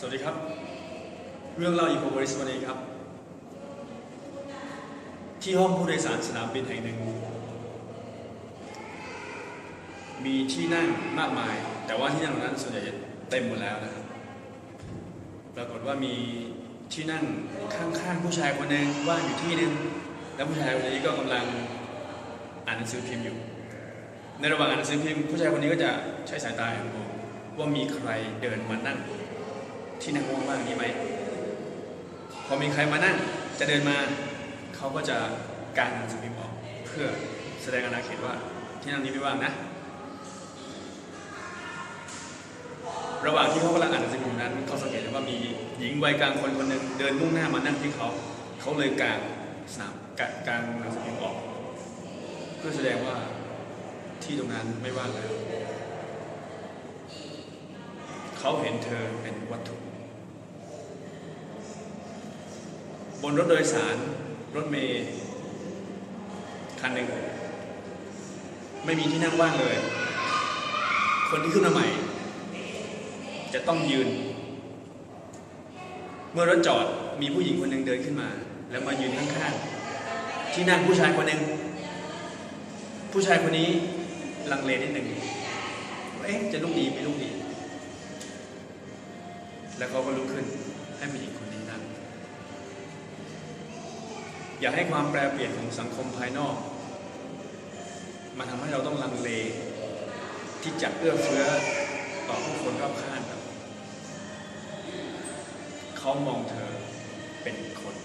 สวัสดีครับ เรื่องเล่าอีโคบริสวันนี้ครับ ที่ห้องผู้โดยสารสนามบินแห่งหนึ่ง มีที่นั่งมากมาย แต่ว่าที่นั่งนั้นส่วนใหญ่จะเต็มหมดแล้วนะครับ ปรากฏว่ามีที่นั่งข้างๆผู้ชายคนหนึ่งว่างอยู่ที่หนึ่งแล้วผู้ชายคนนี้ก็กำลังอ่านหนังสือพิมพ์อยู่ ในระหว่างอ่านหนังสือพิมพ์ผู้ชายคนนี้ก็จะใช้สายตาแอบมองว่ามีใครเดินมานั่ง ที่นั่งว่างๆนี้ไหมพอมีใครมานั่งจะเดินมาเขาก็จะกางหนังสือพิมพ์ออกเพื่อแสดงอาณาเขตว่าที่นั่งนี้ไม่ว่างนะ ระหว่างที่เขากำลังอ่านหนังสือพิมพ์นั้นเขาสังเกตเห็นว่ามีหญิงวัยกลางคนคนหนึ่งเดินมุ่งหน้ามานั่งที่เขาเขาเลยกางสนามกางกางหนังสือพิมพ์ออก เพื่อแสดงว่าที่ตรงนั้นไม่ว่างแล้ว เขาเห็นเธอเป็นวัตถุ บนรถโดยสารรถเมล์คันหนึ่งไม่มีที่นั่งว่างเลย คนที่ขึ้นมาใหม่ จะต้องยืน เมื่อรถจอดมีผู้หญิงคนหนึ่งเดินขึ้นมา แล้วมายืนข้างๆที่นั่งผู้ชายคนหนึ่งผู้ชายคนนี้ลังเลนิดหนึ่งว่าเอ๊ะจะลุกดีไม่ลุกดี แล้วเขาก็ลุกขึ้นให้ผู้หญิงคนนี้นั่งอย่าให้ความแปรเปลี่ยนของสังคมภายนอกมาทำให้เราต้องลังเลที่จะเอื้อเฟื้อต่อผู้คนรอบข้างครับเขามองเธอเป็นคน